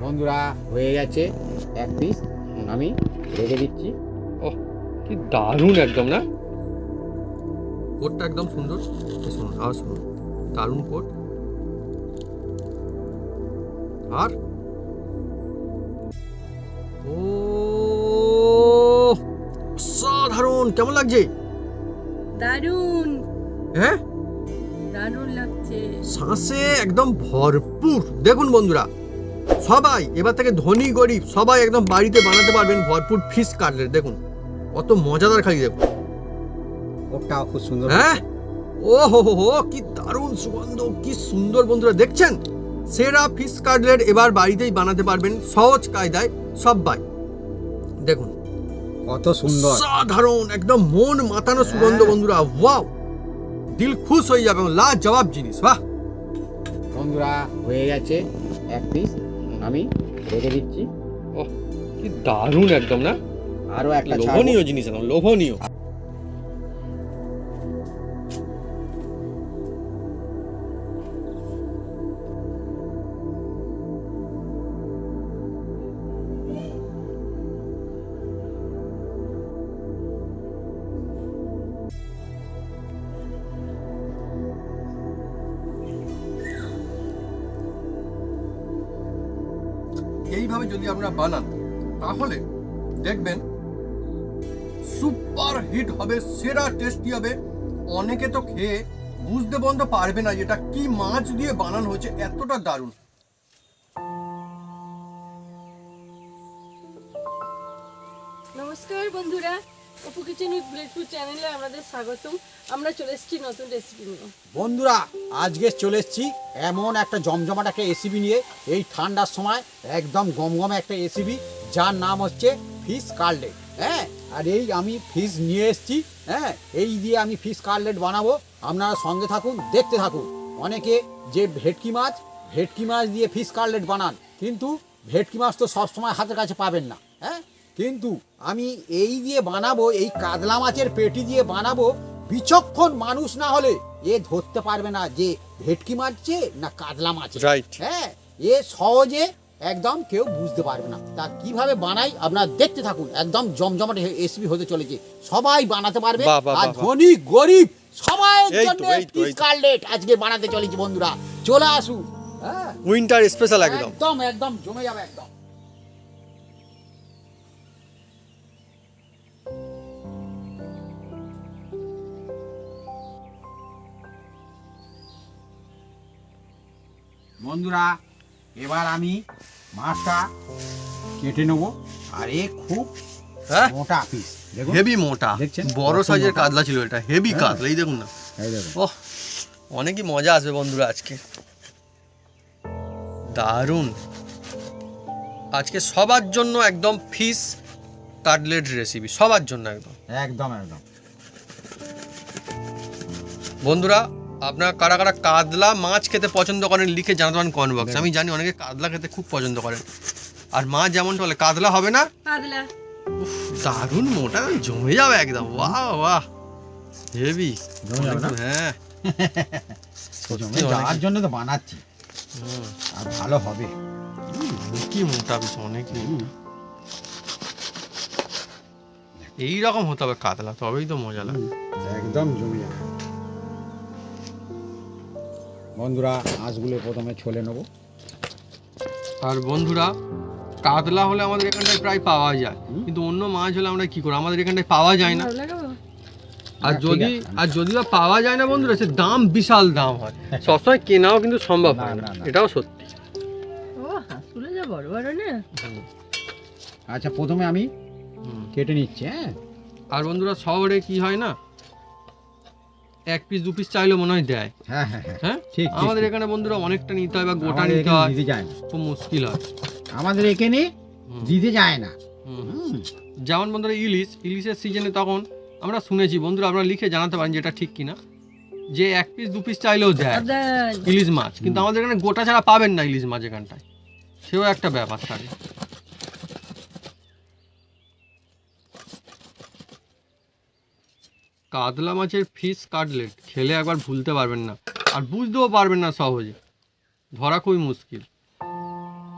বন্ধুরা হয়ে গেছে এক পিস আমি রেখে দিচ্ছি। ও কি দারুণ একদম না? কোটটা একদম সুন্দর। শুনুন আর শুনুন। দারুণ কোট। আর? ও সাধারণ কেমন লাগছে? দারুণ। হ্যাঁ? দারুণ লাগছে। শ্বাসে একদম ভরপুর। দেখুন বন্ধুরা সবাই এবার থেকে ধনী গরিব সবাই একদম বাড়িতে বানাতে পারবেন ভরপুর ফিশ কাটলেট দেখুন। কত মজাদার খালি দেখুন। ওটাও খুব সুন্দর। হ্যাঁ? ও হো হো হো কি দারুণ সুগন্ধ কি সুন্দর বন্ধুরা দেখছেন? সেরা ফিশ কাটলেট এবার বাড়িতেই বানাতে পারবেন সহজ কায়দায় সবাই। দেখুন। কত সুন্দর। সাধারণ একদম মন মাতানো সুগন্ধ হ্যাঁ। বন্ধুরা ওয়াও! দিল খুশ হয়ে যাবে লা জবাব জিনিস বাহ! বন্ধুরা হয়ে গেছে এক পিস আমি রেখে দিচ্ছি। ও কি দারুণ একদম না? আরও একটা লোভনীয় জিনিস একদম লোভনীয়। আপনারা বানান, তাহলে দেখবেন সুপার হিট হবে, সেরা টেস্টি হবে। অনেকে তো খেয়ে বুঝতে বন্ধ পারবে না যেটা কি মাছ দিয়ে বানানো হয়েছে, এতটা দারুণ। নমস্কার বন্ধুরা। ব্লেডফুড চ্যানেলে আমাদের আমরা চলে এসেছি নতুন বন্ধুরা, আজকে চলে এসেছি এমন একটা জমজমাট একটা নিয়ে। এই ঠান্ডার সময় একদম একটা যার নাম হচ্ছে ফিশ কার্লেট হ্যাঁ আর এই আমি ফিশ নিয়ে এসেছি। হ্যাঁ এই দিয়ে আমি ফিশ কার্লেট বানাবো। আপনারা সঙ্গে থাকুন, দেখতে থাকুন। অনেকে যে ভেটকি মাছ ভেটকি মাছ দিয়ে ফিশ কার্লেট বানান, কিন্তু ভেটকি মাছ তো সবসময় হাতের কাছে পাবেন না। হ্যাঁ কিন্তু আমি এই দিয়ে বানাবো এই কাতলা মাছের পেটি দিয়ে বানাবো বিচক্ষণ মানুষ না হলে এ ধরতে পারবে না যে ভেটকি মারছে না কাতলা মাছ হ্যাঁ এ সহজে একদম কেউ বুঝতে পারবে না। তা কীভাবে বানাই আপনারা দেখতে থাকুন একদম জমজমাট এসবি হতে চলেছে। সবাই বানাতে পারবে আর। ধনী গরিব সবাই এই জন্য এই তো, এই তো। কার্লেট আজকে বানাতে চলেছি বন্ধুরা। চলে আসুন হ্যাঁ। উইন্টার স্পেশাল একদম। একদম একদম জমে যাবে একদম। বন্ধুরা এবার আমি মাছটা কেটে নেব। আর এ খুব হ্যাঁ? মোটা পিস হেভি মোটা বড় সাইজের কাতলা ছিল এটা হেভি হ্যাঁ। কাতলা এই দেখুন না। ওহ অনেকই মজা আসবে বন্ধুরা আজকে। দারুণ। আজকে সবার জন্য একদম ফিশ কাটলেট রেসিপি সবার জন্য একদম। একদম একদম। বন্ধুরা আপনারা কারা কারা কাতলা মাছ খেতে পছন্দ করেন লিখে জানাতে পারেন কমেন্ট বক্স আমি জানি অনেকে কাতলা খেতে খুব পছন্দ করেন আর মাছ যেমনটা বলে কাতলা হবে না? দারুণ মোটা জমে যাবে একদম। বাহ বাহ। হেভি। জমে যাবে হ্যাঁ। যাওয়ার জন্য তো বানাচ্ছি। আর ভালো হবে। কি মোটা বেশ অনেক। এইরকম হতে হবে কাতলা তবেই তো মজা লাগে। একদম জমে যাবে। বন্ধুরা মাছগুলো প্রথমে ছলে নেব। আর বন্ধুরা কাতলা হলে আমাদের এখানটায় প্রায় পাওয়া যায়। কিন্তু অন্য মাছ হলে আমরা কি করি আমাদের এখানটায় পাওয়া যায় না? আর হ্যাঁ, যদি আর যদি বা পাওয়া যায় না বন্ধুরা সে দাম বিশাল দাম হয়। সবসময় কেনাও কিন্তু সম্ভব হয় না। এটাও সত্যি। ও হাঁসগুলো যা বড় বড় না। আচ্ছা প্রথমে আমি কেটে নিচ্ছি হ্যাঁ? আর বন্ধুরা শহরে কি হয় না? এক পিস দু পিস চাইলে মনে হয় দেয়। হ্যাঁ হ্যাঁ হ্যাঁ। হ্যাঁ? ঠিক, আমাদের এখানে বন্ধুরা অনেকটা নিতে হয় বা গোটা নিতে হয়। খুব মুশকিল হয়। আমাদের এখানে দিতে যায় না। যেমন বন্ধুরা ইলিশ ইলিশের সিজনে তখন আমরা শুনেছি বন্ধুরা আপনারা লিখে জানাতে পারেন যে এটা ঠিক কিনা। যে এক পিস দু পিস চাইলেও দেয় ইলিশ মাছ। কিন্তু আমাদের এখানে গোটা ছাড়া পাবেন না ইলিশ মাছ এখানটায়। সেও একটা ব্যাপার থাকে কাতলা মাছের ফিশ কাটলেট খেলে একবার ভুলতে পারবেন না। আর বুঝতেও পারবেন না সহজে। ধরা খুবই মুশকিল।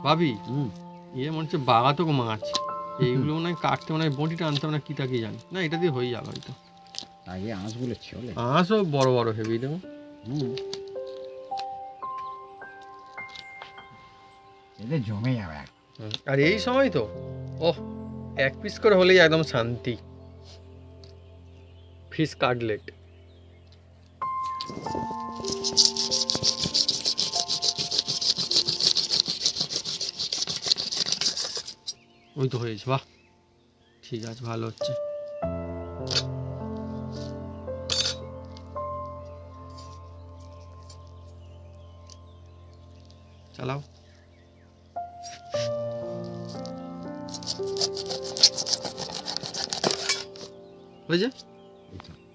ভাবি হুম। ইয়ে মনে হচ্ছে বাগাতক মাছ। এইগুলো মনে হয় কাটতে মনে হয় বটিটা আনতে না কি তা কি জানি। না এটা দিয়ে হয়ে যাবে হয়তো। আগে আঁশগুলো চলে। আঁশও বড় বড় হেভি এদের জমে যাবে। আর এই সময় তো ওহ এক পিস করে হলেই একদম শান্তি। Fish cutlet. ওই তো হয়েছে বাহ। ঠিক আছে ভালো হচ্ছে। চালাও। হয়েছে?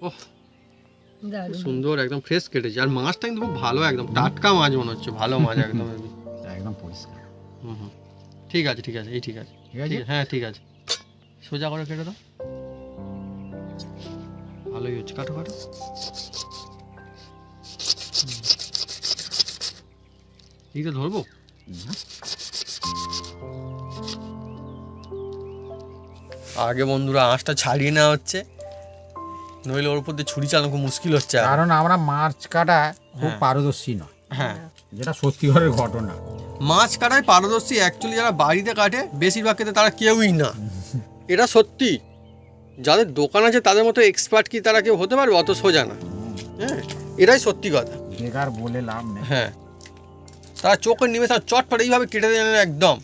ওহ সুন্দর একদম ফ্রেশ কেটেছে। আর মাছটা কিন্তু খুব ভালো একদম টাটকা মাছ মনে হচ্ছে ভালো মাছ একদম একদম পরিষ্কার। হুম হুম। ঠিক আছে ঠিক আছে এই ঠিক আছে। ঠিক আছে? হ্যাঁ ঠিক আছে। সোজা করে কেটে দাও। ভালোই হচ্ছে কাটো কাটো। এইটা ধরবো? আগে বন্ধুরা আঁশটা ছাড়িয়ে নেওয়া হচ্ছে। নইলে ওর উপর দিয়ে ছুরি চালানো খুব মুশকিল হচ্ছে কারণ আমরা মাছ কাটা খুব হ্যাঁ। পারদর্শী নয়। হ্যাঁ। যেটা সত্যিকারের ঘটনা। মাছ কাটায় পারদর্শী অ্যাকচুয়ালি যারা বাড়িতে কাটে বেশিরভাগ ক্ষেত্রে তারা কেউই না। এটা সত্যি। যাদের দোকান আছে তাদের মতো এক্সপার্ট কি তারা কেউ হতে পারবে? অত সোজা না। হ্যাঁ এটাই সত্যি কথা। বেকার বলে লাভ নেই। হ্যাঁ। তারা চোখের নিমে তারা চটপট এইভাবে কেটে দেয় একদম।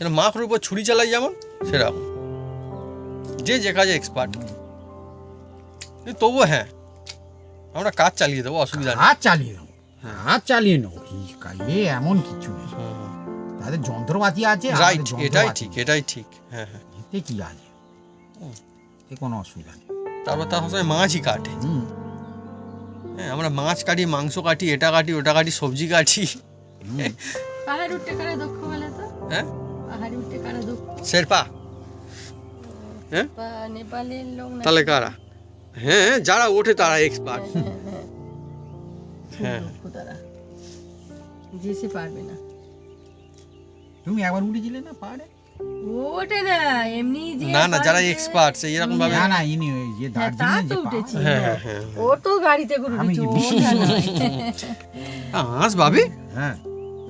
যেন মাখর উপর ছুরি চালাই যেমন সেরকম। যে যে কাজে এক্সপার্ট তবুও হ্যাঁ। আমরা কাজ চালিয়ে দেবো অসুবিধা নেই। হাত চালিয়ে নেব হ্যাঁ। হাত চালিয়ে নেব। এ এমন কিছু নেই। তাদের যন্ত্রপাতি আছে রাইট এটাই ঠিক এটাই ঠিক। হ্যাঁ হ্যাঁ। এতে কি আছে। এতে কোনো অসুবিধা নেই। তারপর তার সঙ্গে মাছই কাটে। হুম। হ্যাঁ আমরা মাছ কাটি মাংস কাটি এটা কাটি ওটা কাটি সবজি কাটি। পাহাড় উঠতে কারা দক্ষ বলে তো? হ্যাঁ? পাহাড়ে উঠতে কারা দক্ষ? শেরপা। হ্যাঁ? নেপালের লোক তাহলে কারা? হ্যাঁ যারা ওঠে তারা এক্সপার্ট হ্যাঁ, হ্যাঁ। হ্যাঁ। দক্ষ তারা। পারবে না। তুমি একবার উঠেছিলে না পাহাড়ে? না এমনি যে না না যারা পারে- এক্সপার্ট সেই এরকম ভাবে না না ইনি ওই যে হ্যাঁ দার্জিলিং যে উঠেছি। হ্যাঁ হ্যাঁ। হ্যাঁ। ও তো গাড়িতে করে উঠেছে। আঁশ ভাবি? হ্যাঁ।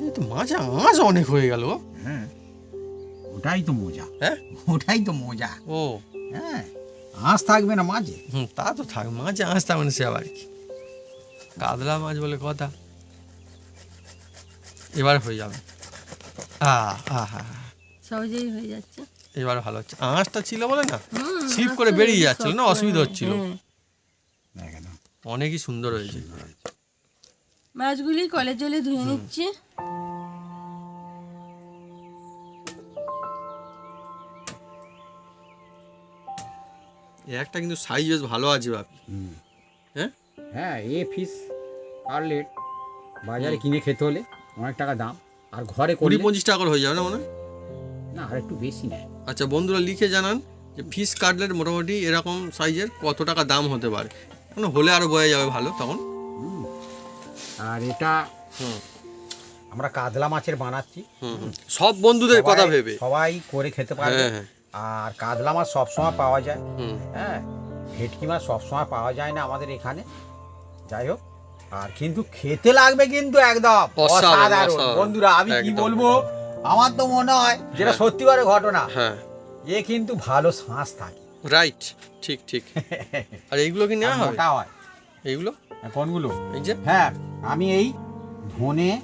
এই তো মাছ আঁশ অনেক হয়ে গেল। হ্যাঁ। ওটাই তো মজা। হ্যাঁ? ওটাই তো মজা। ও। হ্যাঁ। আঁশ থাকবে না মাঝে হুম তা তো থাক মাঝে আঁশ তার মানে সে আবার কি? কাতলা মাছ বলে কথা। এবার হয়ে যাবে। আ আ হা হা। সহজেই হয়ে যাচ্ছে। এবার ভালো হচ্ছে। আঁশটা ছিল বলে না? স্লিপ করে বেরিয়ে যাচ্ছিল না? অসুবিধা হচ্ছিল। হ্যাঁ। অনেকই সুন্দর হয়েছে। মাছগুলি কলের জলে ধুয়ে নিচ্ছি। একটা কিন্তু সাইজ বেশ ভালো আছে বাপি হ্যাঁ? হ্যাঁ এ ফিস কাটলেট বাজারে কিনে খেতে হলে অনেক টাকা দাম। আর ঘরে কুড়ি পঁচিশ টাকা করে হয়ে যাবে না মনে? না আর একটু বেশি নেয়। আচ্ছা বন্ধুরা লিখে জানান যে ফিশ কাটলেট মোটামুটি এরকম সাইজের কত টাকা দাম হতে পারে। মানে হলে আরও বোঝা যাবে ভালো তখন। আর এটা হুম। আমরা কাতলা মাছের বানাচ্ছি। সব বন্ধুদের কথা ভেবে। সবাই করে খেতে পারবে। হ্যাঁ হ্যাঁ। আর কাতলা মাছ সবসময় পাওয়া যায়। হ্যাঁ ভেটকি মাছ সবসময় পাওয়া যায় না আমাদের এখানে। যাই হোক আর কিন্তু খেতে লাগবে কিন্তু একদম অসাধারণ। বন্ধুরা আমি কি বলব? আমার তো মনে হয় যেটা সত্যি সত্যিকারের ঘটনা হ্যাঁ। এ কিন্তু ভালো শ্বাস থাকে। রাইট ঠিক ঠিক। আর এইগুলো কি নেওয়া হবে হয়? এইগুলো? আর কোনগুলো? এই যে? হ্যাঁ আমি এই ধনে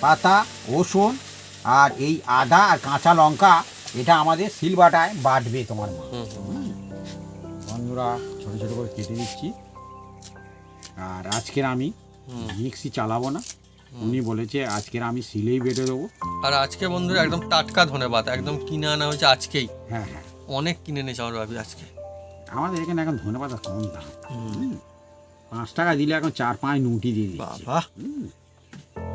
পাতা রসুন আর এই আদা আর কাঁচা লঙ্কা এটা আমাদের শিলবাটায় বাটবে তোমার মা। বন্ধুরা ছোট ছোট করে কেটে দিচ্ছি। আর আজকের আমি মিক্সি চালাবো না। উনি বলেছে আজকের আমি সিলেই বেটে দেবো। আর আজকে বন্ধুরা একদম টাটকা ধনে পাতা একদম কিনে আনা হয়েছে আজকেই। হ্যাঁ হ্যাঁ। অনেক কিনে নিয়েছে আমার ভাবি আজকে। আমাদের এখানে এখন ধনে পাতা কম দাম। পাঁচ টাকা দিলে এখন চার পাঁচ নুটি দিয়ে দিচ্ছে। বাবা।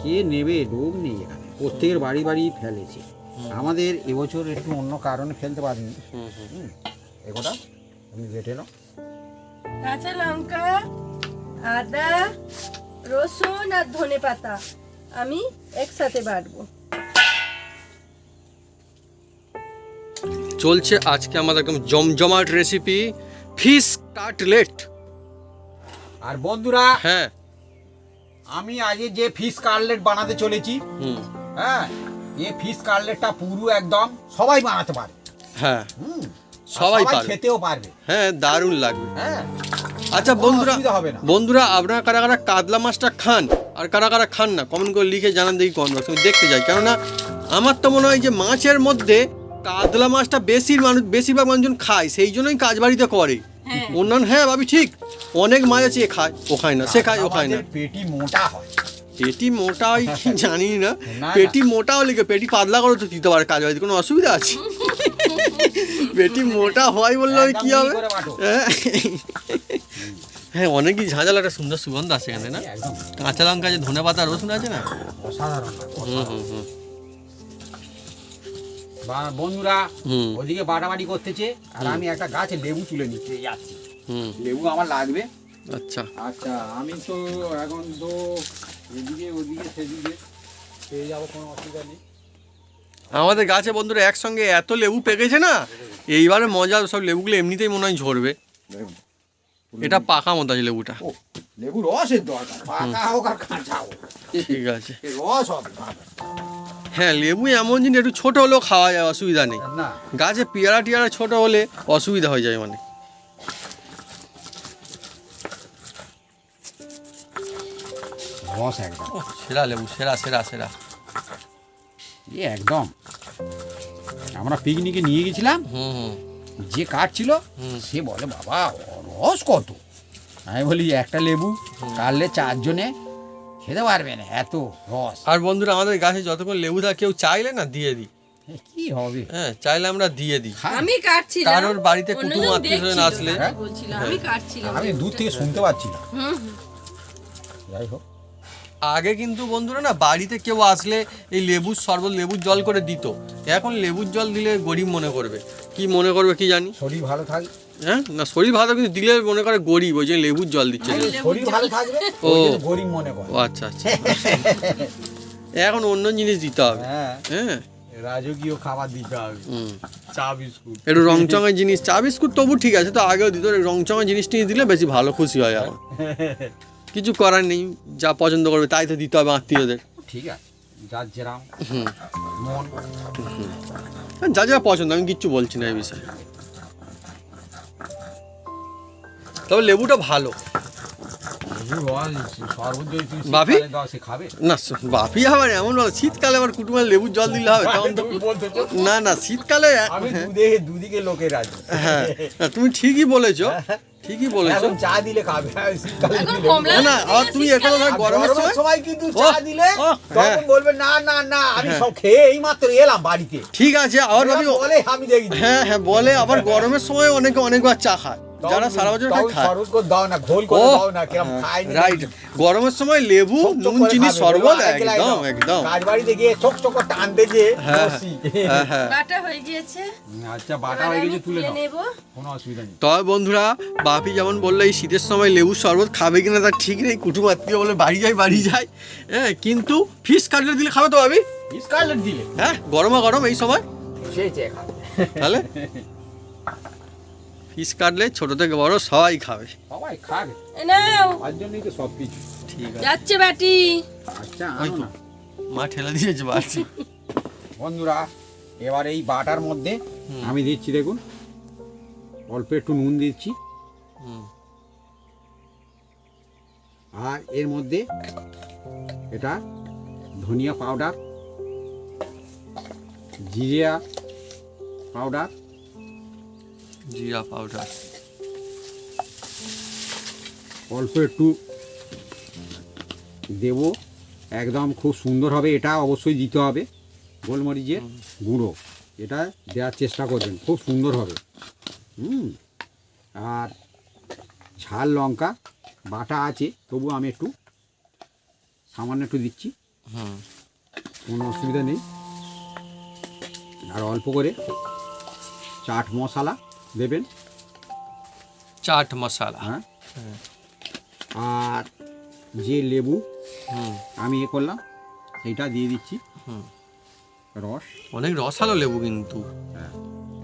কে নেবে লোক নেই এখানে। প্রত্যেকের বাড়ি বাড়ি ফেলেছে। আমাদের এবছর একটু অন্য কারণে ফেলতে পারিনি। এগোটা বেটে নাও। কাঁচা লঙ্কা আদা রসুন আর ধনে পাতা আমি একসাথে বাটবো। চলছে আজকে আমাদের একদম জমজমাট রেসিপি ফিশ কাটলেট আর বন্ধুরা হ্যাঁ। আমি আগে যে ফিশ কাটলেট বানাতে চলেছি হ্যাঁ এই ফিশ কাটলেটটা পুরো একদম সবাই বানাতে পারে। হ্যাঁ। সবাই পারবে। খেতেও পারবে। হ্যাঁ দারুণ লাগবে। হ্যাঁ। আচ্ছা বন্ধুরা হবে না। বন্ধুরা আপনারা কারা কারা কাতলা মাছটা খান আর কারা কারা খান না কমেন্ট করে লিখে জানান দেখি কমেন্ট বক্সে আমি দেখতে যাই। কেননা আমার তো মনে হয় যে মাছের মধ্যে কাতলা মাছটা বেশি মানুষ বেশিরভাগ মানুষজন খায় সেই জন্যই কাজ বাড়িতে করে। হ্যাঁ। অন্যান্য হ্যাঁ ভাবি ঠিক। অনেক মাছ আছে এ খায় ও খায় না সে খায় ও খায় না। পেটি মোটা হয়। পেটি মোটা হয় কি জানি না। পেটি মোটা হলে পেটি পাতলা করে তো দিতে পারে কাজ বাড়িতে কোনো অসুবিধা আছে? পেটি মোটা হয় বললে ওই কি হবে? হ্যাঁ। হ্যাঁ অনেকই ঝাঁঝাল একটা সুন্দর সুগন্ধ আছে এখানে না? কাঁচা লঙ্কা আছে ধনে পাতা রসুন আছে না? হুম হুম হুম। বন্ধুরা ওদিকে বাটাবাটি করতেছে আর আমি একটা গাছে লেবু তুলে নিতে যাচ্ছি হুম। লেবু আমার লাগবে। আচ্ছা। আচ্ছা আমি তো এখন তো এদিকে ওদিকে সেদিকে। পেয়ে যাব কোনো অসুবিধা নেই। আমাদের গাছে বন্ধুরা একসঙ্গে এত লেবু পেকেছে না এইবারে মজা সব লেবুগুলো এমনিতেই মনে হয় ঝরবে। এটা পাকা মতো আছে লেবুটা। লেবু রসের দরকার পাকা হোক আর কাঁচা হোক। ঠিক আছে। রস হবে হ্যাঁ লেবু এমন জিনিস একটু ছোট হলেও খাওয়া যায় অসুবিধা নেই। গাছে পেয়ারা টিয়ারা ছোট হলে অসুবিধা হয়ে যায় মানে। রস একদম। সেরা লেবু সেরা সেরা সেরা। এ একদম। আমরা পিকনিকে নিয়ে গেছিলাম। যে কাটছিল। সে বলে বাবা রস কত? আমি বলি একটা লেবু কাটলে চারজনে খেতে পারবে না এত রস। আর বন্ধুরা আমাদের গাছে যতক্ষণ লেবু থাকে কেউ চাইলে না দিয়ে দিই। কি হবে? হ্যাঁ চাইলে আমরা দিয়ে দিই। আমি কাটছিলাম। কারোর বাড়িতে কুটুম দেখছিল, আসলে। আমি কাটছিলাম। আমি দূর থেকে শুনতে পাচ্ছি না। যাই হোক। আগে কিন্তু বন্ধুরা না বাড়িতে কেউ আসলে এই লেবুর শরবত লেবুর জল করে দিত। এখন লেবুর জল দিলে গরিব মনে করবে। কি মনে করবে কি জানি? শরীর ভালো থাকবে হ্যাঁ? না শরীর ভালো কিন্তু দিলে মনে করে গরিব ওই যে লেবুর জল দিচ্ছে। শরীর ভালো থাকবে ও। গরিব মনে করে। ও আচ্ছা আচ্ছা। এখন অন্য জিনিস দিতে হবে। হ্যাঁ। হ্যাঁ? রাজকীয় খাবার দিতে হবে। হুম। চা বিস্কুট। একটু রংচঙের জিনিস চা বিস্কুট তবু ঠিক আছে তো আগেও দিত রংচঙের জিনিস নিয়ে দিলে বেশি ভালো খুশি হয় এখন। কিছু করার নেই যা পছন্দ করবে তাই তো দিতে হবে আত্মীয়দের। ঠিক আছে যার যেরাম। মন। যা যা পছন্দ আমি কিচ্ছু বলছি না এই বিষয়ে। তবে লেবুটা ভালো। বাপি? না বাপি আবার এমন শীতকালে আবার কুটুমের লেবুর জল দিলে হবে তখন তো না না শীতকালে হ্যাঁ, দুদিকে লোকের আছি। হ্যাঁ তুমি ঠিকই বলেছ। ঠিকই বলেছ। এখন চা দিলে খাবে না, না, আর তুমি একটা কথা গরমের সময় সময় কিন্তু চা দিলে হ্যাঁ। তখন বলবে না না না আমি হ্যাঁ। সব খেয়ে এই মাত্র এলাম বাড়িতে। ঠিক আছে আবার আমি বলে আমি দেখি। হ্যাঁ হ্যাঁ বলে আবার গরমের সময় অনেকে অনেকবার চা খায়। যারা সারা বছর খায়। দাও না ঘোল করে দাও না কিরম খায় না রাইট গরমের সময় লেবু নুন চিনি শরবত একদম একদম। কাজ বাড়িতে গিয়ে চোখ চোখ টানতে যে হ্যাঁ। হ্যাঁ হ্যাঁ। বাটা হয়ে গিয়েছে। আচ্ছা বাটা হয়ে গেছে তুলে কোনো অসুবিধা নেই। তবে বন্ধুরা বাপি যেমন বলল এই শীতের সময় লেবুর শরবত খাবে কিনা তার ঠিক নেই কুটুম আত্মীয় বলে বাড়ি যায় বাড়ি যায়। হ্যাঁ কিন্তু ফিশ কাটলে দিলে খাবে তো ভাবি স্কারলেট দিলে? হ্যাঁ গরমা গরম এই সময়। সেই চেয়ে খাবে তাহলে? ফিশ কাটলে ছোট থেকে বড় সবাই খাবে। সবাই খাবে। নাও। তার জন্যই তো সব কিছু। ঠিক আছে। যাচ্ছে বাটি আচ্ছা আনো না। মা ঠেলা দিয়েছে বাড়ছি বন্ধুরা এবার এই বাটার মধ্যে আমি দিচ্ছি দেখুন। অল্প একটু নুন দিচ্ছি। আর এর মধ্যে এটা ধনিয়া পাউডার জিরা পাউডার জিরা পাউডার। অল্প একটু দেব। একদম খুব সুন্দর হবে এটা অবশ্যই দিতে হবে গোলমরিচের গুঁড়ো। এটা দেওয়ার চেষ্টা করবেন খুব সুন্দর হবে। হুম। আর ঝাল লঙ্কা বাটা আছে তবু আমি একটু সামান্য একটু দিচ্ছি। হুম। কোনো অসুবিধা নেই। আর অল্প করে চাট মশলা দেবেন? চাট মশলা। হ্যাঁ। হ্যাঁ। আর যে লেবু আমি এ করলাম সেইটা দিয়ে দিচ্ছি। হুম। রস। অনেক রসালো লেবু কিন্তু।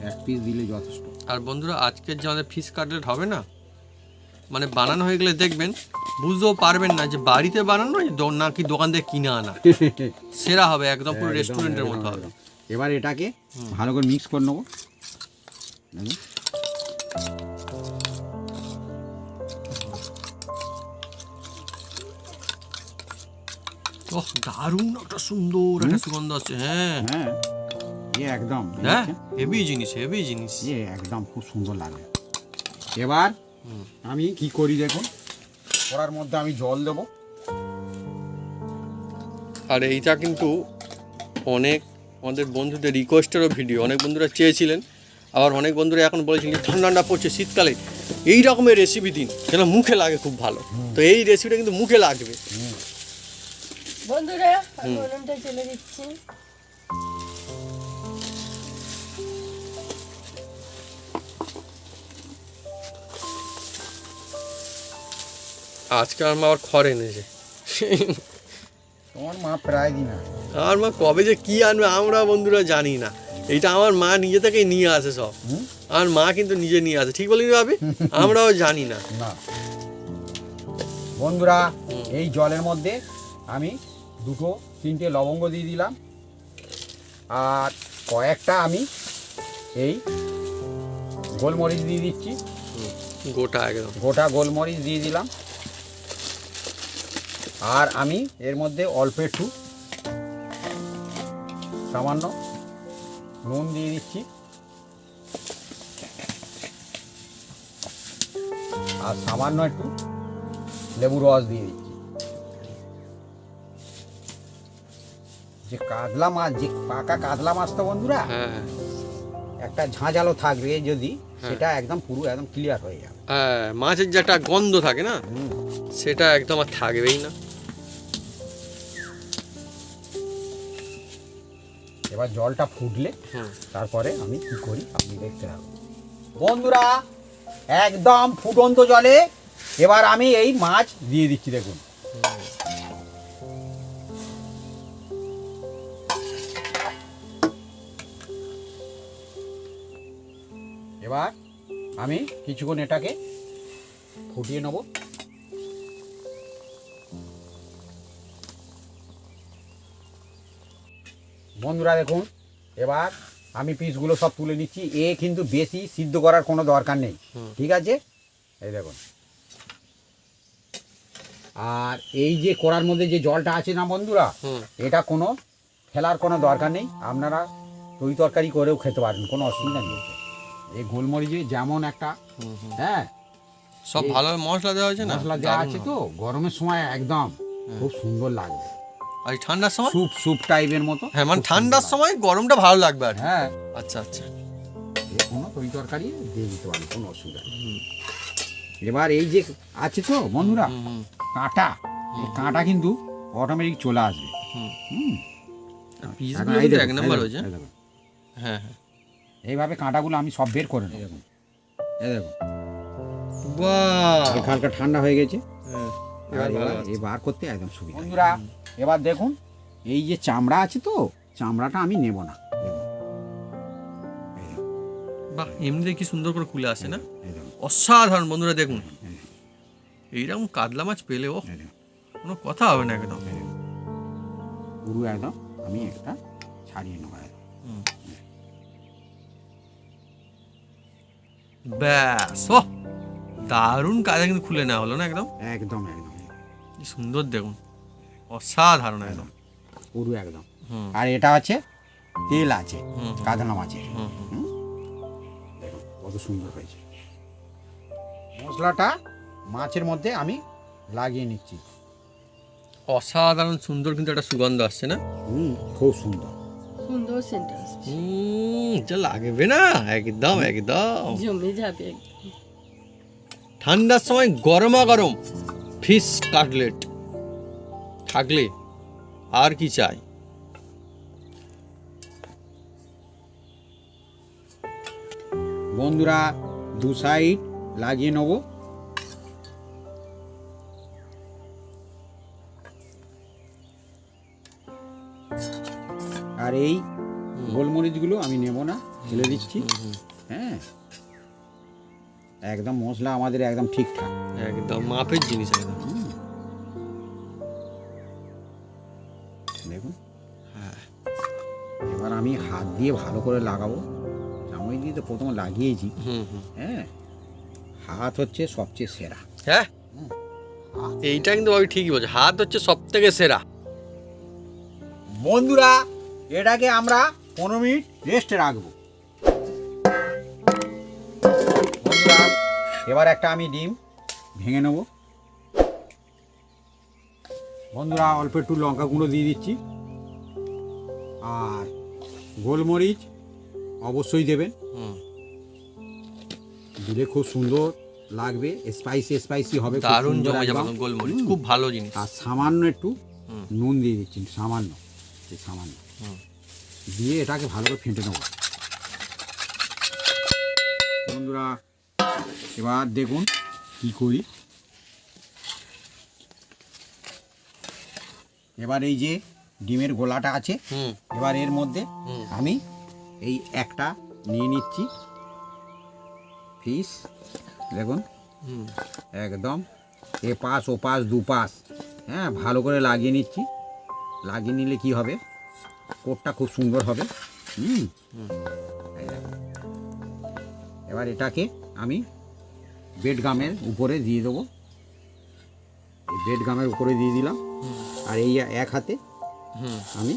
এক পিস দিলে যথেষ্ট। আর বন্ধুরা আজকের যে আমাদের ফিশ কাটলেট হবে না মানে বানানো হয়ে গেলে দেখবেন বুঝতেও পারবেন না যে বাড়িতে বানানো নাকি দোকান থেকে কিনে আনা। সেরা হবে একদম পুরো রেস্টুরেন্টের একদম, মতো হবে। এবার এটাকে ভালো করে মিক্স করে নেব। ওহ দারুণ একটা সুন্দর একটা সুগন্ধ আছে হ্যাঁ। হ্যাঁ এ একদম হ্যাঁ হেভি জিনিস হেভি জিনিস। এ একদম খুব সুন্দর লাগে। এবার আমি কি করি দেখুন? করার মধ্যে আমি জল দেবো। আর এইটা কিন্তু অনেক আমাদের বন্ধুদের রিকোয়েস্টেরও ভিডিও অনেক বন্ধুরা চেয়েছিলেন। আবার অনেক বন্ধুরা এখন বলেছেন যে ঠান্ডা ঠান্ডা পড়ছে শীতকালে। এই রকমের রেসিপি দিন সেটা মুখে লাগে খুব ভালো। তো এই রেসিপিটা কিন্তু মুখে লাগবে। বন্ধুরা চলে দিচ্ছি। আজকে আমার মা আবার খড় এনেছে। তোমার মা প্রায় দিন আমার মা কবে যে কি আনবে আমরা বন্ধুরা জানি না। এইটা আমার মা নিজে থেকেই নিয়ে আসে সব? আমার মা কিন্তু নিজে নিয়ে আসে। ঠিক বলিনি ভাবি? আমরাও জানি না। না। বন্ধুরা এই জলের মধ্যে আমি দুটো তিনটে লবঙ্গ দিয়ে দিলাম। আর কয়েকটা আমি এই গোলমরিচ দিয়ে দিচ্ছি। গোটা একদম। গোটা গোলমরিচ দিয়ে দিলাম। আর আমি এর মধ্যে অল্প একটু সামান্য নুন দিয়ে দিচ্ছি। আর সামান্য একটু লেবু রস দিয়ে দিচ্ছি। যে কাতলা মাছ যে পাকা কাতলা মাছ তো বন্ধুরা হ্যাঁ হ্যাঁ। একটা ঝাঁঝালো থাকবে যদি সেটা একদম পুরো একদম ক্লিয়ার হয়ে যাবে। হ্যাঁ মাছের যে একটা গন্ধ থাকে না সেটা একদম আর থাকবেই না। এবার জলটা ফুটলে হুম তারপরে আমি কি করি আপনি দেখতে থাকুন। বন্ধুরা একদম ফুটন্ত জলে এবার আমি এই মাছ দিয়ে দিচ্ছি দেখুন। এবার আমি কিছুক্ষণ এটাকে ফুটিয়ে নেব। বন্ধুরা দেখুন এবার আমি পিসগুলো সব তুলে নিচ্ছি। এ কিন্তু বেশি সিদ্ধ করার কোনো দরকার নেই। ঠিক আছে? এই দেখুন। আর এই যে কড়ার মধ্যে যে জলটা আছে না বন্ধুরা এটা কোনো ফেলার কোনো দরকার নেই। আপনারা তরি তরকারি করেও খেতে পারেন কোনো অসুবিধা নেই। এই গোলমরিচে যেমন একটা। হ্যাঁ? সব ভালো মশলা দেওয়া হয়েছে মশলা দেওয়া আছে তো গরমের সময় একদম খুব সুন্দর লাগবে। আর ঠান্ডার সময়? স্যুপ স্যুপ টাইপের মতো। হ্যাঁ মানে ঠান্ডার সময় গরমটা ভালো লাগবে আর হ্যাঁ। আচ্ছা আচ্ছা। কোনো তরি তরকারি দিয়ে দিতে পারেন কোনো অসুবিধা নেই। এবার এই যে আছে তো বন্ধুরা কাঁটা। এই কাঁটা কিন্তু অটোমেটিক চলে আসবে। হুম। পিসগুলো কিন্তু এক এই হয়েছে হ্যাঁ হ্যাঁ। এইভাবে কাঁটাগুলো আমি সব বের করে নেব। দেখুন এই দেখুন বাহ! হালকা হালকা ঠান্ডা হয়ে গেছে। হ্যাঁ, এ বার করতে একদম সুবিধা। বন্ধুরা এবার দেখুন এই যে চামড়া আছে তো চামড়াটা আমি নেব না। বাহ এমনিতে কি সুন্দর করে খুলে আসে না? অসাধারণ বন্ধুরা দেখুন। এইরকম কাতলা মাছ পেলে ও কোনো কথা হবে না একদম। পুরো একদম আমি একটা ছাড়িয়ে নেব একদম। ব্যাস ও দারুণ কাজে কিন্তু খুলে নেওয়া হলো না একদম? একদম একদম। কি সুন্দর দেখুন। অসাধারণ একদম। পুরো একদম। হুম। আর এটা আছে তেল আছে। কাতলা মাছের হুম হুম। দেখুন কত সুন্দর হয়েছে। মশলাটা মাছের মধ্যে আমি লাগিয়ে নিচ্ছি। অসাধারণ সুন্দর কিন্তু একটা সুগন্ধ আসছে না? হুম খুব সুন্দর। সুন্দর সেন্টার হুম যা লাগবে না। একদম একদম। জমে যাবে ঠান্ডার সময় গরমা গরম। Fish cutlet. থাকলে আর কি চাই? বন্ধুরা দু সাইড লাগিয়ে নেব। আর এই গোলমরিচগুলো আমি নেব না ফেলে দিচ্ছি। হ্যাঁ। একদম মশলা আমাদের একদম ঠিকঠাক। একদম মাপের জিনিস একদম। দেখুন। হ্যাঁ। এবার আমি হাত দিয়ে ভালো করে লাগাবো। চামচ দিয়ে তো প্রথমে লাগিয়েছি। হ্যাঁ। হাত হচ্ছে সবচেয়ে সেরা। হ্যাঁ? এইটা কিন্তু আমি ঠিকই বলছি। হাত হচ্ছে সব থেকে সেরা। বন্ধুরা এটাকে আমরা পনেরো মিনিট রেস্টে রাখব। এবার একটা আমি ডিম ভেঙে নেব। বন্ধুরা অল্প একটু লঙ্কা গুঁড়ো দিয়ে দিচ্ছি। আর গোলমরিচ অবশ্যই দেবেন। দিলে খুব সুন্দর লাগবে স্পাইসি স্পাইসি হবে দারুণ জমে যাবে গোলমরিচ খুব ভালো জিনিস। আর সামান্য একটু নুন দিয়ে দিচ্ছি সামান্য এই সামান্য। দিয়ে এটাকে ভালো করে ফেটে নেব। বন্ধুরা এবার দেখুন কি করি। এবার এই যে ডিমের গোলাটা আছে এবার এর মধ্যে আমি এই একটা নিয়ে নিচ্ছি। ফিস দেখুন। একদম এ পাশ ও পাশ দু পাশ হ্যাঁ ভালো করে লাগিয়ে নিচ্ছি। লাগিয়ে নিলে কি হবে? কোটটা খুব সুন্দর হবে। হুম। এবার এটাকে আমি বেড গামের উপরে দিয়ে দেবো। এই বেড গামের উপরে দিয়ে দিলাম। আর এই এক হাতে হুম আমি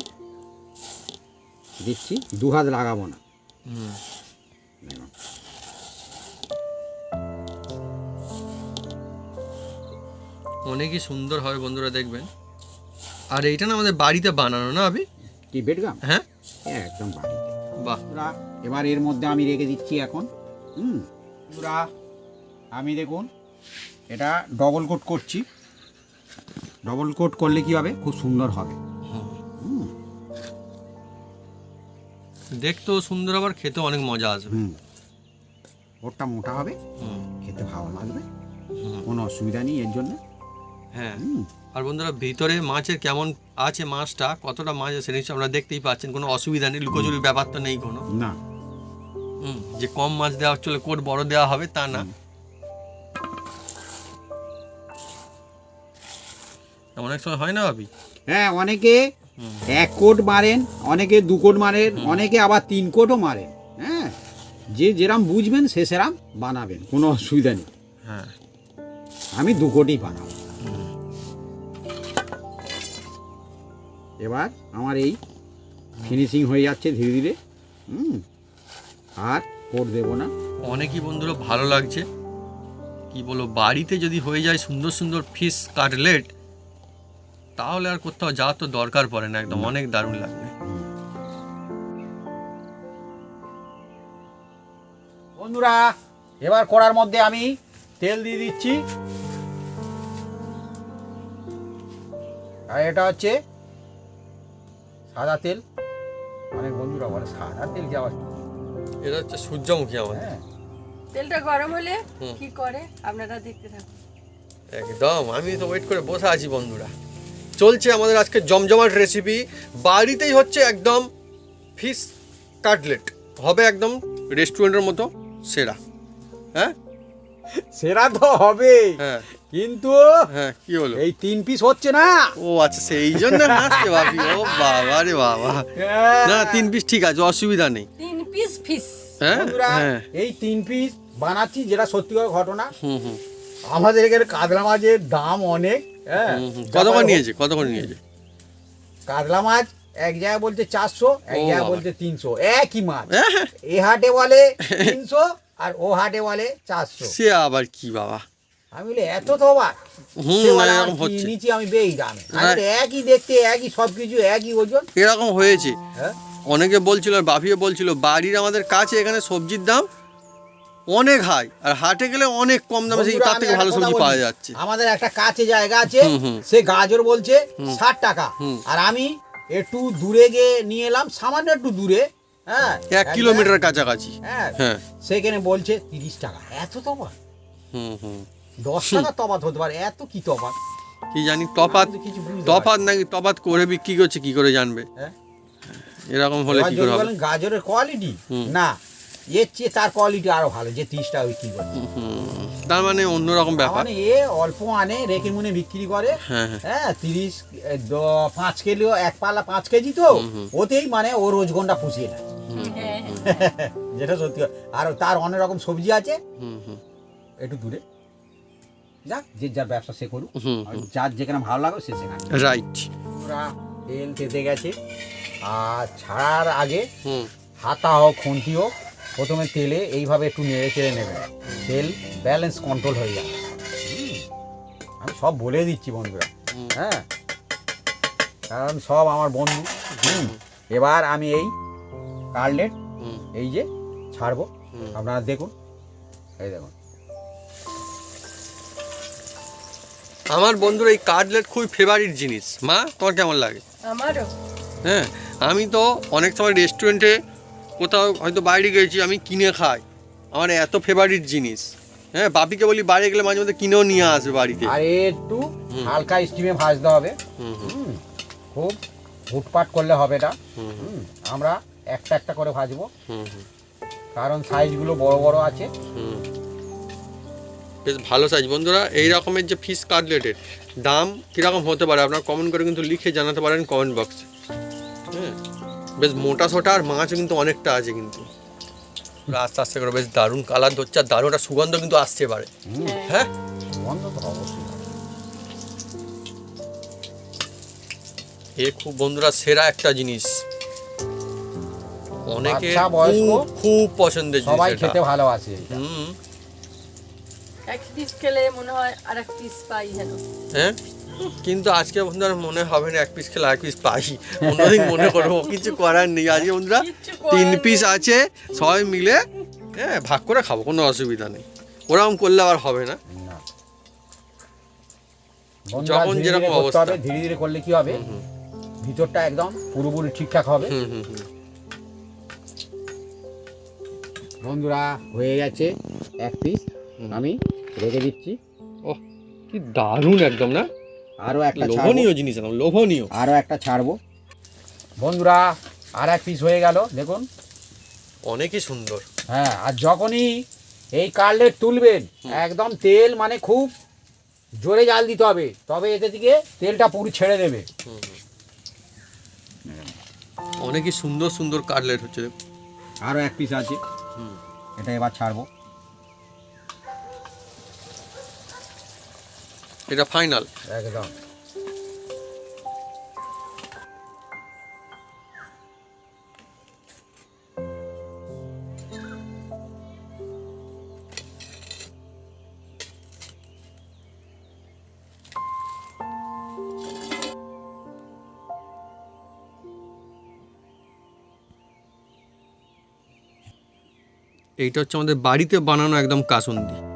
দিচ্ছি দু হাত লাগাবো না। অনেকই সুন্দর হবে বন্ধুরা দেখবেন। আর এইটা না আমাদের বাড়িতে বানানো না আবি? কি বেড গাম? হ্যাঁ। হ্যাঁ একদম বাড়িতে। বাহ। এবার এর মধ্যে আমি রেখে দিচ্ছি এখন। হুম। আমি দেখুন এটা ডবল কোট করছি। ডবল কোট করলে কি হবে? খুব সুন্দর হবে। হুম। দেখতেও সুন্দর আবার খেতে অনেক মজা আসবে। ওরটা মোটা হবে। খেতে ভালো লাগবে। কোনো অসুবিধা নেই এর জন্য। হ্যাঁ। আর বন্ধুরা ভিতরে মাছের কেমন আছে মাছটা? কতটা মাছ আছে নিশ্চয়ই আপনারা দেখতেই পাচ্ছেন। কোনো অসুবিধা নেই লুকোচুরির ব্যাপার তো নেই কোনো। না। হুম, যে কম মাছ দেওয়া চলে কোট বড় দেওয়া হবে তা না। অনেক সময় হয় না ভাবি? হ্যাঁ অনেকে এক কোট মারেন অনেকে দু কোট মারেন অনেকে আবার তিন কোটও মারেন হ্যাঁ? যে যেরাম বুঝবেন সে সেরাম বানাবেন কোনো অসুবিধা নেই। হ্যাঁ। আমি দু কোটি বানাবো। এবার আমার এই ফিনিশিং হয়ে যাচ্ছে ধীরে ধীরে হুম? আর কোট দেবো না। অনেকই বন্ধুরা ভালো লাগছে। কি বলো বাড়িতে যদি হয়ে যায় সুন্দর সুন্দর ফিশ কাটলেট তাহলে আর কোথাও যাওয়ার তো দরকার পড়ে না একদম অনেক দারুণ লাগবে। বন্ধুরা এবার করার মধ্যে আমি তেল দিয়ে দিচ্ছি। আর এটা হচ্ছে সাদা তেল। অনেক বন্ধুরা বলে সাদা তেল কি আবার? এটা হচ্ছে সূর্যমুখী আমাদের হ্যাঁ। তেলটা গরম হলে কি করে? আপনারা দেখতে থাকুন। একদম আমি তো ওয়েট করে বসে আছি বন্ধুরা। চলছে আমাদের আজকে জমজমাট রেসিপি বাড়িতেই হচ্ছে একদম ফিশ কাটলেট হবে একদম রেস্টুরেন্টের মতো সেরা। হ্যাঁ? সেরা তো হবে। হ্যাঁ। কিন্তু হ্যাঁ কি হলো? এই তিন পিস হচ্ছে না। ও আচ্ছা সেই জন্য হাসতে ভাবি। ও বাবা রে বাবা। না তিন পিস ঠিক আছে অসুবিধা নেই। তিন পিস ফিস হ্যাঁ? হ্যাঁ। এই তিন পিস বানাচ্ছি যেটা সত্যিকার ঘটনা। হুম হুম। আমাদের এখানে কাতলা মাছের দাম অনেক। হ্যাঁ। হুম, হুম। কত করে নিয়েছে? কত করে নিয়েছে? কাতলা মাছ এক জায়গায় বলছে চারশো এক জায়গায় বলছে তিনশো। একই মাছ। হ্যাঁ, এ হাটে বলে তিনশো আর ও হাটে বলে চারশো। সে আবার কি বাবা? আমি বলি এত তো অবাক হুম সে বলে, এরকম "আর কি হচ্ছে। নিচে আমি বেই দামে। আমি হ্যাঁ। একই দেখতে একই সব কিছু একই ওজন। এরকম হয়েছে। হ্যাঁ। অনেকে বলছিল বাপিও বলছিল বাড়ির আমাদের কাছে এখানে সবজির দাম অনেক হাই আর হাটে গেলে অনেক কম দামে সেই তার থেকে ভালো সবজি পাওয়া যাচ্ছে। আমাদের একটা কাছে জায়গা আছে। সে গাজর বলছে ষাট টাকা। আর আমি একটু দূরে গিয়ে নিয়ে এলাম সামান্য একটু দূরে হ্যাঁ। এক কিলোমিটার কাছাকাছি। হ্যাঁ। হ্যাঁ। সেখানে বলছে তিরিশ টাকা। এত তফাৎ। হুম হুম। দশ টাকা তফাৎ হতে পারে। এত কি তফাৎ? কি জানি তফাত তফাত নাকি তফাত করে বিক্রি করছে কি করে জানবে? হ্যাঁ। এরকম হলে কি করে হবে? গাজরের কোয়ালিটি। না। এর চেয়ে তার কোয়ালিটি আরও ভালো যে তিরিশটা বিক্রি করে তার মানে অন্যরকম ব্যাপার। মানে এ অল্প আনে রেখে মুনে বিক্রি করে। হ্যাঁ হ্যাঁ। হ্যাঁ তিরিশ দ- পাঁচ কিলো এক পাল্লা পাঁচ কেজি তো। ওতেই মানে ও রোজগন্ডা পুষিয়ে নেয়। হ্যাঁ যেটা সত্যি আর তার অনেক রকম সবজি আছে। হুম হুম। একটু দূরে। যাক যে যার ব্যবসা সে করুক। হুম আর যার যেখানে ভালো লাগবে সে সেখানে। রাইট পুরা তেল তেতে গেছে। আর ছাড়ার আগে হাতা হোক খুন্তি হোক প্রথমে তেলে এইভাবে একটু নেড়ে চেড়ে নেবে। তেল ব্যালেন্স কন্ট্রোল হয়ে যাবে। আমি সব বলে দিচ্ছি বন্ধুরা। হ্যাঁ? কারণ সব আমার বন্ধু। হুম। এবার আমি এই কার্লেট এই যে ছাড়বো। আপনারা দেখুন। এই দেখুন। আমার বন্ধুর এই কাটলেট খুবই ফেভারিট জিনিস। মা তোমার কেমন লাগে? আমারও। হ্যাঁ আমি তো অনেক সময় রেস্টুরেন্টে কোথাও হয়তো বাইরে গেছি আমি কিনে খাই। আমার এত ফেভারিট জিনিস। হ্যাঁ বাপিকে বলি বাইরে গেলে মাঝে মধ্যে কিনেও নিয়ে আসবে বাড়িতে। আর একটু হালকা স্টিমে ভাজতে হবে। হুম হুম। হুম। খুব ফুটপাট করলে হবে না। আমরা একটা একটা করে ভাজবো। কারণ সাইজগুলো বড় বড় আছে। হুম। বেশ ভালো সাইজ বন্ধুরা এই রকমের যে ফিশ কাটলেটের দাম কীরকম হতে পারে? আপনারা কমেন্ট করে কিন্তু লিখে জানাতে পারেন কমেন্ট বক্সে বেশ মোটা সোটা আর মাছও কিন্তু অনেকটা আছে কিন্তু। আস্তে আস্তে করে বেশ দারুণ কালার ধরছে আর দারুণ একটা সুগন্ধ কিন্তু আসতে পারে হ্যাঁ। গন্ধ তো অবশ্যই হবে। এ খুব বন্ধুরা সেরা একটা জিনিস। অনেকে খুব খুব পছন্দের জিনিস সবাই খেতে ভালোবাসে হুম। এক পিস খেলে মনে হয় আর এক পিস পাই হ্যাঁ? কিন্তু আজকে বন্ধুরা মনে হবে না এক পিস খেলে এক পিস পাই। অন্যদিন মনে করব কিছু করার নেই। আজকে বন্ধুরা তিন পিস আছে সবাই মিলে হ্যাঁ ভাগ করে খাব কোনো অসুবিধা নেই। ওরকম করলে আবার হবে না। যখন যেরকম ধীরে অবস্থা। হবে, ধীরে ধীরে করলে কি হবে? ভিতরটা একদম পুরোপুরি ঠিকঠাক হবে। হুম হুম হুম। বন্ধুরা হয়ে গেছে এক পিস আমি রেখে দিচ্ছি। ও কি দারুণ একদম না? আরও একটা লোভনীয় জিনিস একদম লোভনীয়। আরও একটা ছাড়বো। বন্ধুরা আর এক পিস হয়ে গেল দেখুন। অনেকই সুন্দর। হ্যাঁ আর যখনই এই কার্লেট তুলবেন একদম তেল মানে খুব জোরে জাল দিতে হবে তবে এতে থেকে তেলটা পুরো ছেড়ে দেবে। অনেকই সুন্দর সুন্দর কাটলেট হচ্ছে আরও এক পিস আছে। হুম। এটা এবার ছাড়বো। এটা ফাইনাল। একদম। এইটা হচ্ছে আমাদের বাড়িতে বানানো একদম কাসুন্দি।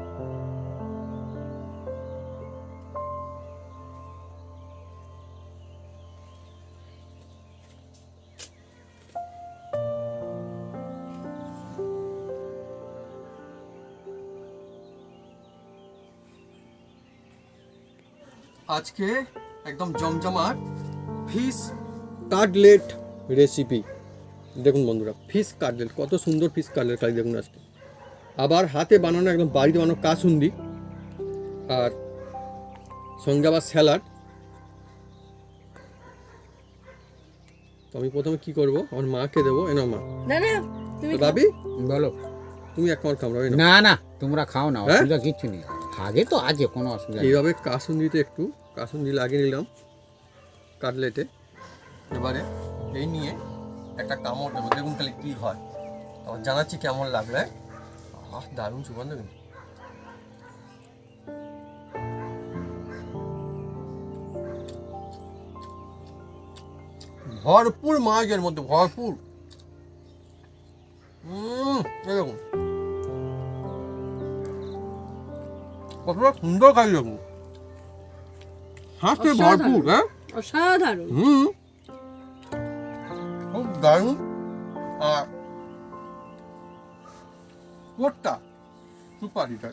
আজকে একদম জমজমাট ফিশ কাটলেট রেসিপি দেখুন বন্ধুরা ফিশ কাটলেট কত সুন্দর ফিস কাটলেট কালি দেখুন আজকে। আবার হাতে বানানো একদম বাড়িতে বানানো কাসুন্দি আর সঙ্গে আবার স্যালাড। তো আমি প্রথমে কি করব? আমার মাকে দেবো। এনা মা। না না তুমি ভাবি বলো। তুমি এক কামড় কামড়াবে না না তোমরা খাও না হ্যাঁ? অসুবিধা কিচ্ছু নেই। আগে তো আছে কোনো অসুবিধা নেই। এইভাবে কাসুন্দিতে একটু কাসুন্দি লাগিয়ে নিলাম, কাটলেটে। এবারে এই নিয়ে একটা কামড় দেবো, দেখুন তাহলে কী হয়। আবার জানাচ্ছি কেমন লাগবে। আহ, দারুণ সুগন্ধ কিন্তু। ভরপুর মাছের মধ্যে, ভরপুর। কতটা সুন্দর খাই দেখুন। হাতে ভরপুর হ্যাঁ? অসাধারণ। হুম। খুব দারুণ। আর কোটটা সুপার এটা